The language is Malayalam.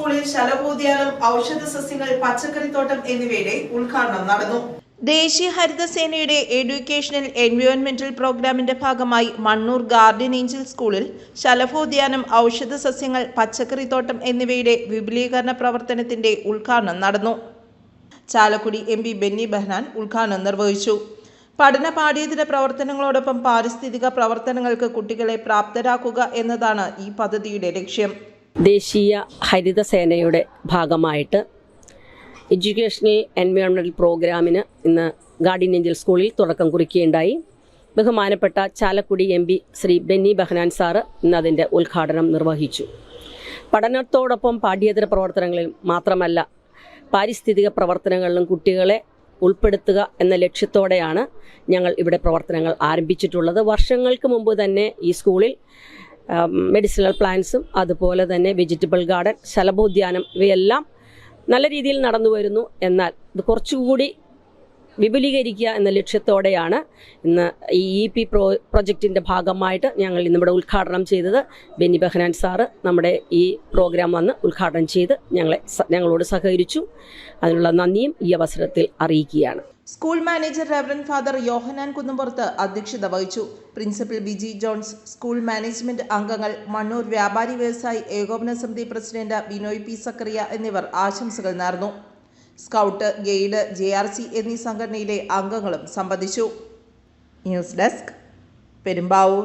സ്കൂളിൽ ശലഭോദ്യാനം ഔഷധ സസ്യങ്ങൾ പച്ചക്കറിത്തോട്ടം എന്നിവയുടെ ഉദ്ഘാടനം നടന്നു. ദേശീയ ഹരിതസേനയുടെ എഡ്യൂക്കേഷണൽ എൻവയോൺമെന്റൽ പ്രോഗ്രാമിന്റെ ഭാഗമായി മണ്ണൂർ ഗാർഡൻ ഏഞ്ചൽ സ്കൂളിൽ ശലഭോദ്യാനം ഔഷധ സസ്യങ്ങൾ പച്ചക്കറിത്തോട്ടം എന്നിവയുടെ വിപുലീകരണ പ്രവർത്തനത്തിന്റെ ഉദ്ഘാടനം നടന്നു. ചാലക്കുടി എം പി ബെന്നി ബെഹ്നാൻ ഉദ്ഘാടനം നിർവഹിച്ചു. പഠന പാഠ്യേതര പ്രവർത്തനങ്ങളോടൊപ്പം പാരിസ്ഥിതിക പ്രവർത്തനങ്ങൾക്ക് കുട്ടികളെ പ്രാപ്തരാക്കുക എന്നതാണ് ഈ പദ്ധതിയുടെ ലക്ഷ്യം. ദേശീയ ഹരിത സേനയുടെ ഭാഗമായിട്ട് എഡ്യൂക്കേഷണൽ എൻവയോൺമെന്റൽ പ്രോഗ്രാമിന് ഇന്ന് ഗാർഡിൻ ഏഞ്ചൽ സ്കൂളിൽ തുടക്കം കുറിക്കുകയുണ്ടായി. ബഹുമാനപ്പെട്ട Chalakudy M P Shri Benny Behanan sir ഇന്ന് അതിന്റെ ഉദ്ഘാടനം നിർവഹിച്ചു. പഠനത്തോടൊപ്പം പാഠ്യേതര പ്രവർത്തനങ്ങളിൽ മാത്രമല്ല പാരിസ്ഥിതിക പ്രവർത്തനങ്ങളിലും കുട്ടികളെ ഉൾപ്പെടുത്തുക എന്ന ലക്ഷ്യത്തോടെയാണ് ഞങ്ങൾ ഇവിടെ പ്രവർത്തനങ്ങൾ ആരംഭിച്ചിട്ടുള്ളത്. വർഷങ്ങൾക്ക് മുമ്പ് തന്നെ ഈ സ്കൂളിൽ മെഡിസിനൽ പ്ലാന്റ്സും അതുപോലെ തന്നെ വെജിറ്റബിൾ ഗാർഡൻ ശലഭോദ്യാനം ഇവയെല്ലാം നല്ല രീതിയിൽ നടന്നു വരുന്നു എന്നാൽ ഇത് കുറച്ചുകൂടി വിപുലീകരിക്കുക എന്ന ലക്ഷ്യത്തോടെയാണ് ഇന്ന് ഈ ഇ പി പ്രോ പ്രൊജക്റ്റിന്റെ ഭാഗമായിട്ട് ഞങ്ങൾ ഇന്നിവിടെ ഉദ്ഘാടനം ചെയ്തത്. ബെന്നി ബെഹനാൻ സാറ് നമ്മുടെ ഈ പ്രോഗ്രാം വന്ന് ഉദ്ഘാടനം ചെയ്ത് ഞങ്ങളെ ഞങ്ങളോട് സഹകരിച്ചു. അതിനുള്ള നന്ദിയും ഈ അവസരത്തിൽ അറിയിക്കുകയാണ്. School manager reverend father Yohannan Kunnumpurath അധ്യക്ഷത വഹിച്ചു. Principal Biji Johns school management അംഗങ്ങൾ മണ്ണൂർ വ്യാപാരി വ്യവസായി ഏകോപന സമിതി പ്രസിഡന്റ് ബിനോയ് പി സക്കറിയ എന്നിവർ ആശംസകൾ നേർന്നു. Scout guide J R C എന്നീ സംഘടനയിലെ അംഗങ്ങളും സംബന്ധിച്ചു. News desk Perumbavoor.